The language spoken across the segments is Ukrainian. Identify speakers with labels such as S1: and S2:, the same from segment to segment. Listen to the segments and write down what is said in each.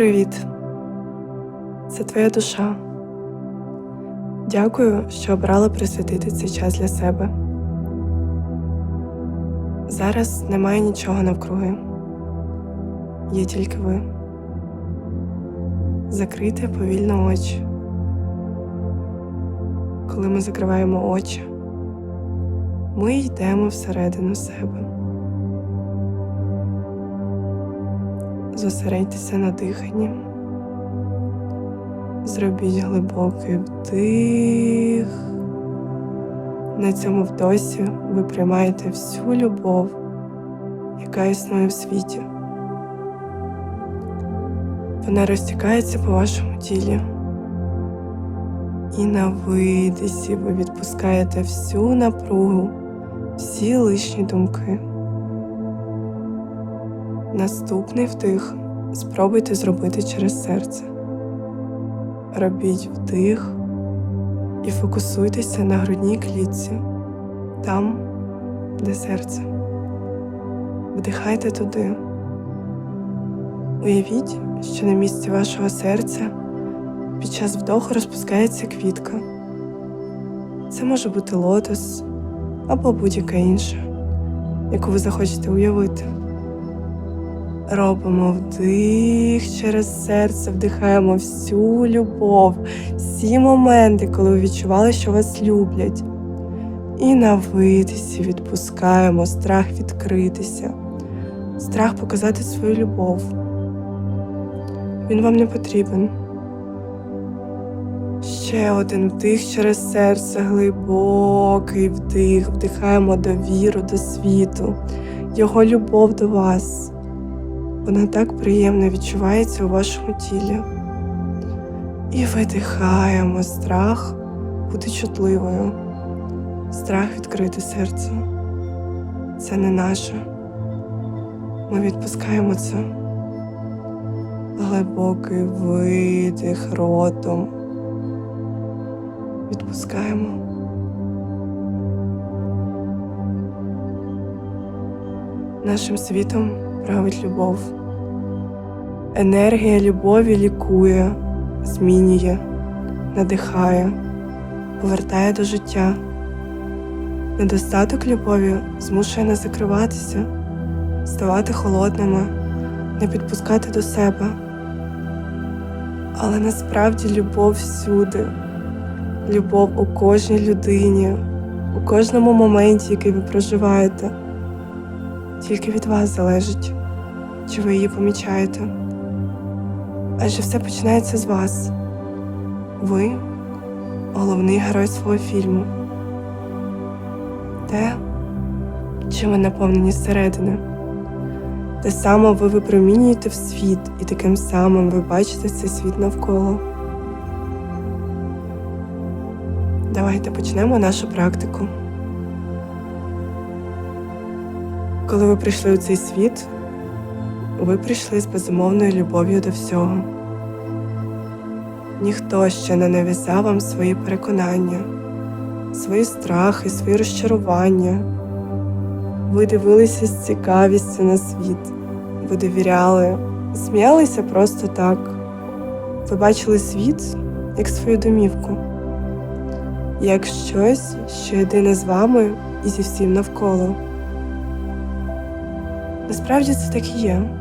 S1: Привіт. Це твоя душа. Дякую, що обрала присвятити цей час для себе. Зараз немає нічого навкруги. Є тільки ви. Закрийте повільно очі. Коли ми закриваємо очі, ми йдемо всередину себе. Зосередьтеся на диханні. Зробіть глибокий вдих. На цьому вдосі ви приймаєте всю любов, яка існує в світі. Вона розтікається по вашому тілі. І на видисі ви відпускаєте всю напругу, всі лишні думки. Наступний вдих спробуйте зробити через серце. Робіть вдих і фокусуйтеся на грудній клітці, там, де серце. Вдихайте туди. Уявіть, що на місці вашого серця під час вдоху розпускається квітка. Це може бути лотос або будь-яка інша, яку ви захочете уявити. Робимо вдих через серце, вдихаємо всю любов, всі моменти, коли ви відчували, що вас люблять. І на видисі відпускаємо страх відкритися, страх показати свою любов. Він вам не потрібен. Ще один вдих через серце, глибокий вдих, вдихаємо довіру до світу, його любов до вас. Вона так приємно відчувається у вашому тілі. І видихаємо страх бути чутливою, страх відкрити серце. Це не наше. Ми відпускаємо це. Глибокий видих ротом. Відпускаємо. Нашим світом править любов. Енергія любові лікує, змінює, надихає, повертає до життя. Недостаток любові змушує нас закриватися, ставати холодними, не підпускати до себе. Але насправді любов всюди, любов у кожній людині, у кожному моменті, який ви проживаєте. Тільки від вас залежить, чи ви її помічаєте. Адже все починається з вас. Ви головний герой свого фільму. Те, чим ви наповнені зсередини. Те саме ви випромінюєте в світ, і таким самим ви бачите цей світ навколо. Давайте почнемо нашу практику. Коли ви прийшли у цей світ, ви прийшли з безумовною любов'ю до всього. Ніхто ще не нав'язав вам свої переконання, свої страхи, свої розчарування. Ви дивилися з цікавістю на світ, ви довіряли, сміялися просто так. Ви бачили світ як свою домівку, як щось, що єдине з вами і зі всім навколо. Насправді це так і є.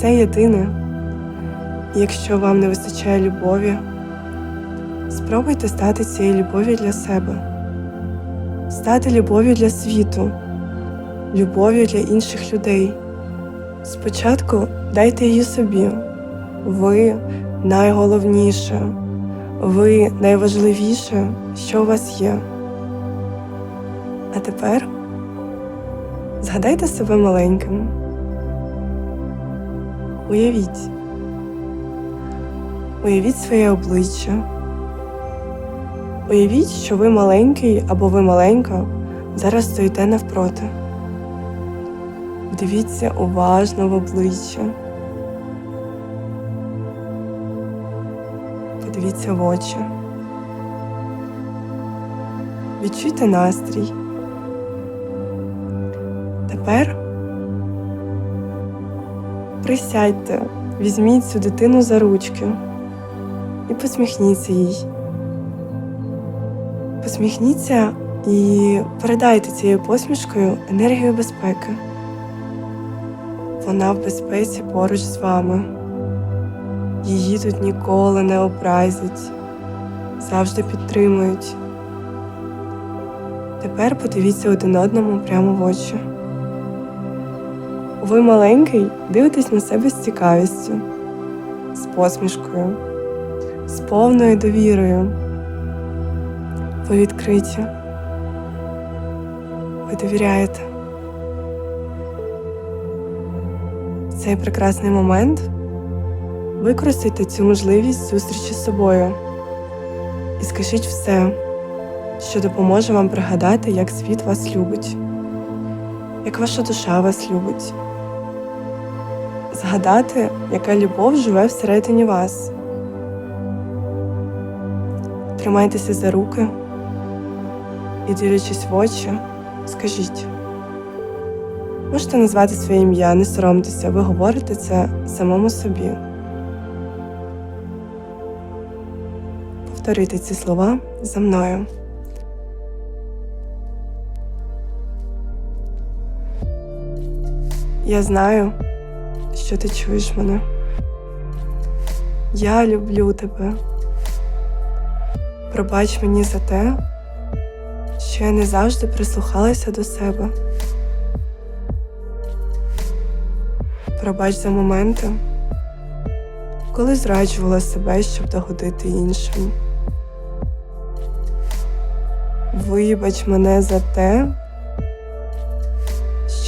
S1: Все єдине. Якщо вам не вистачає любові, спробуйте стати цією любов'ю для себе, стати любов'ю для світу, любов'ю для інших людей. Спочатку дайте її собі. Ви найголовніше, ви найважливіше, що у вас є. А тепер. Згадайте себе маленьким. Уявіть. Уявіть своє обличчя. Уявіть, що ви маленький або ви маленька зараз стоїте навпроти. Дивіться уважно в обличчя. Подивіться в очі. Відчуйте настрій. Тепер присядьте Візьміть цю дитину за ручки і посміхніться їй. Посміхніться і передайте цією посмішкою енергію безпеки. Вона в безпеці поруч з вами. Її тут ніколи не образять, завжди підтримують. Тепер подивіться один одному прямо в очі. Ви маленький дивитесь на себе з цікавістю, з посмішкою, з повною довірою. Ви відкриті. Ви довіряєте. В цей прекрасний момент використайте цю можливість зустрічі з собою і скажіть все, що допоможе вам пригадати, як світ вас любить, як ваша душа вас любить. Згадати, яка любов живе всередині вас. Тримайтеся за руки і, дивлячись в очі, скажіть. Можете назвати своє ім'я, не соромтеся, ви говорите це самому собі. Повторюйте ці слова за мною. Я знаю, що ти чуєш мене. Я люблю тебе. Пробач мені за те, що я не завжди прислухалася до себе. Пробач за моменти, коли зраджувала себе, щоб догодити іншим. Вибач мене за те,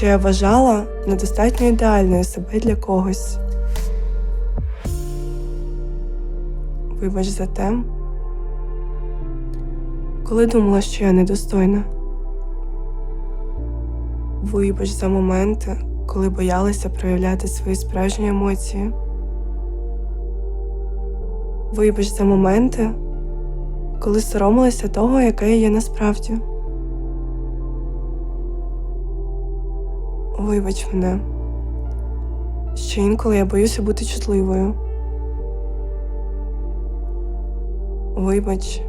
S1: що я вважала недостатньо ідеальною себе для когось. Вибач за те, коли думала, що я недостойна. Вибач за моменти, коли боялася проявляти свої справжні емоції. Вибач за моменти, коли соромилася того, яка я є насправді. Вибач мене, що інколи я боюся бути чутливою. Вибач,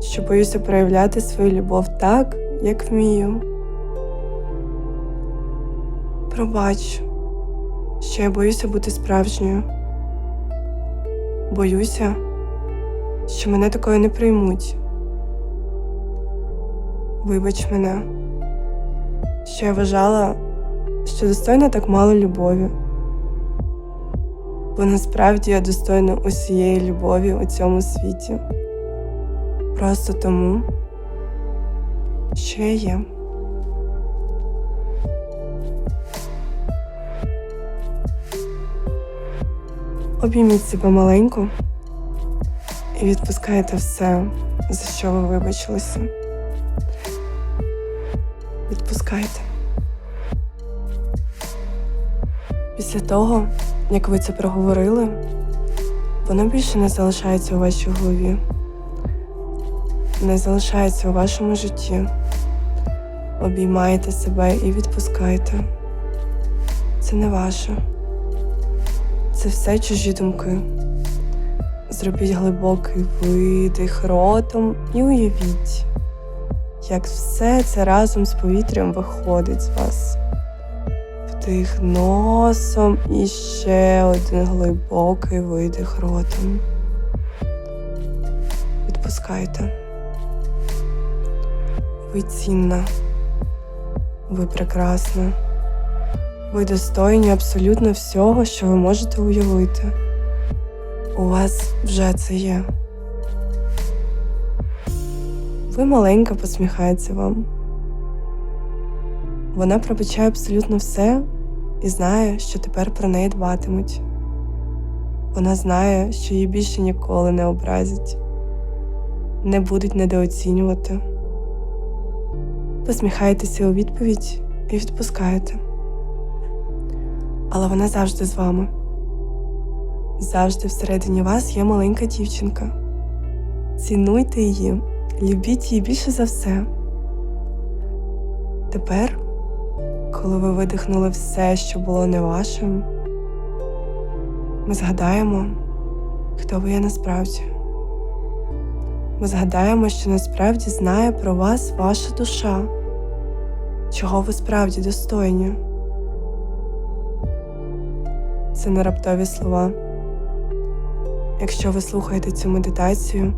S1: що боюся проявляти свою любов так, як вмію. Пробач, що я боюся бути справжньою. Боюся, що мене такою не приймуть. Вибач мене, що я вважала, що достойна так мало любові. Бо насправді я достойна усієї любові у цьому світі. Просто тому, що я є. Обійміть себе маленько і відпускайте все, за що ви вибачилися. Відпускайте. Після того, як ви це проговорили, воно більше не залишається у вашій голові, не залишається у вашому житті. Обіймайте себе і відпускайте. Це не ваше. Це все чужі думки. Зробіть глибокий видих ротом і уявіть, як все це разом з повітрям виходить з вас. Вдих носом і ще один глибокий видих ротом. Відпускайте. Ви цінна. Ви прекрасна. Ви достойні абсолютно всього, що ви можете уявити. У вас вже це є. Ви маленька посміхається вам. Вона пробачає абсолютно все і знає, що тепер про неї дбатимуть. Вона знає, що її більше ніколи не образять, не будуть недооцінювати. Посміхаєтеся у відповідь і відпускаєте. Але вона завжди з вами. Завжди всередині вас є маленька дівчинка. Цінуйте її, любіть її більше за все. Тепер, коли ви видихнули все, що було не вашим, Ми згадаємо, хто ви є насправді. Ми згадаємо, що насправді знає про вас ваша душа, чого ви справді достойні. Це не раптові слова. Якщо ви слухаєте цю медитацію,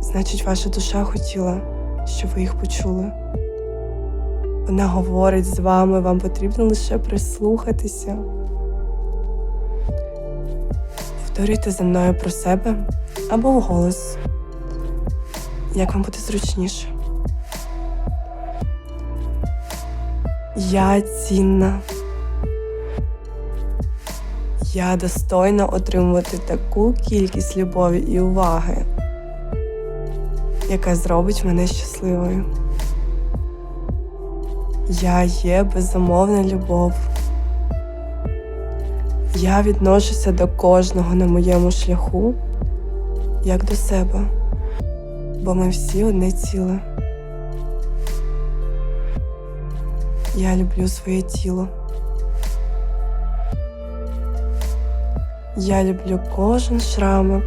S1: значить ваша душа хотіла, щоб ви їх почули. Вона говорить з вами, вам потрібно лише прислухатися. Повторюйте за мною про себе або вголос, як вам буде зручніше. Я цінна. Я достойна отримувати таку кількість любові і уваги, яка зробить мене щасливою. Я є безумовна любов. Я відношуся до кожного на моєму шляху як до себе, бо ми всі одне ціле. Я люблю своє тіло. Я люблю кожен шрамок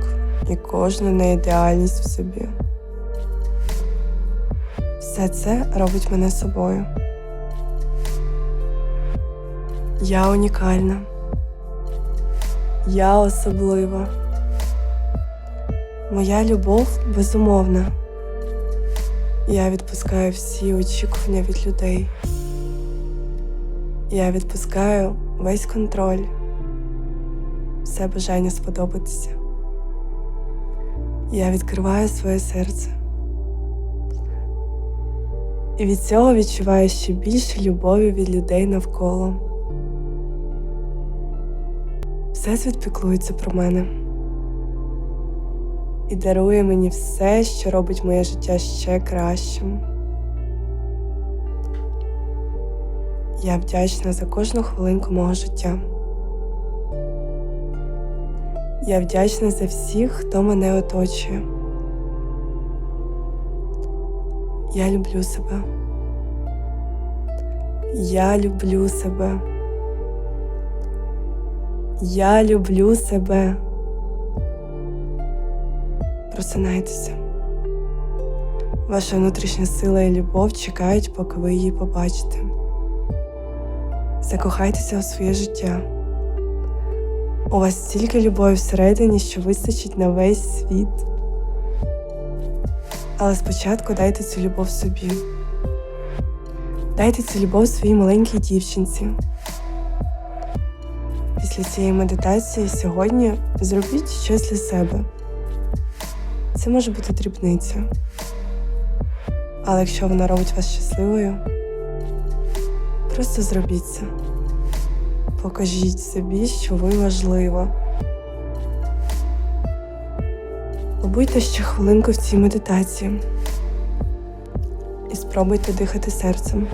S1: і кожну неідеальність в собі. Все це робить мене собою. Я унікальна. Я особлива. Моя любов безумовна. Я відпускаю всі очікування від людей. Я відпускаю весь контроль, все бажання сподобатися. Я відкриваю своє серце. І від цього відчуваю ще більше любові від людей навколо. Всесвіт піклується про мене і дарує мені все, що робить моє життя ще кращим. Я вдячна за кожну хвилинку мого життя. Я вдячна за всіх, хто мене оточує. Я люблю себе. Я люблю себе. Я люблю себе. Просинайтеся. Ваша внутрішня сила і любов чекають, поки ви її побачите. Закохайтеся у своє життя. У вас стільки любові всередині, що вистачить на весь світ. Але спочатку дайте цю любов собі. Дайте цю любов своїй маленькій дівчинці. Після цієї медитації сьогодні зробіть щось для себе. Це може бути дрібниця. Але якщо вона робить вас щасливою, просто зробіть це. Покажіть собі, що ви важлива. Побудьте ще хвилинку в цій медитації і спробуйте дихати серцем.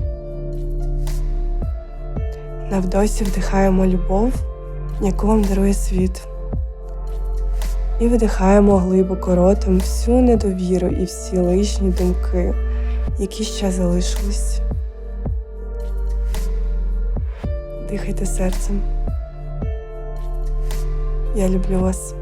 S1: Навдосі вдихаємо любов, яку вам дарує світ. І видихаємо глибоко ротом всю недовіру і всі лишні думки, які ще залишились. Дихайте серцем. Я люблю вас.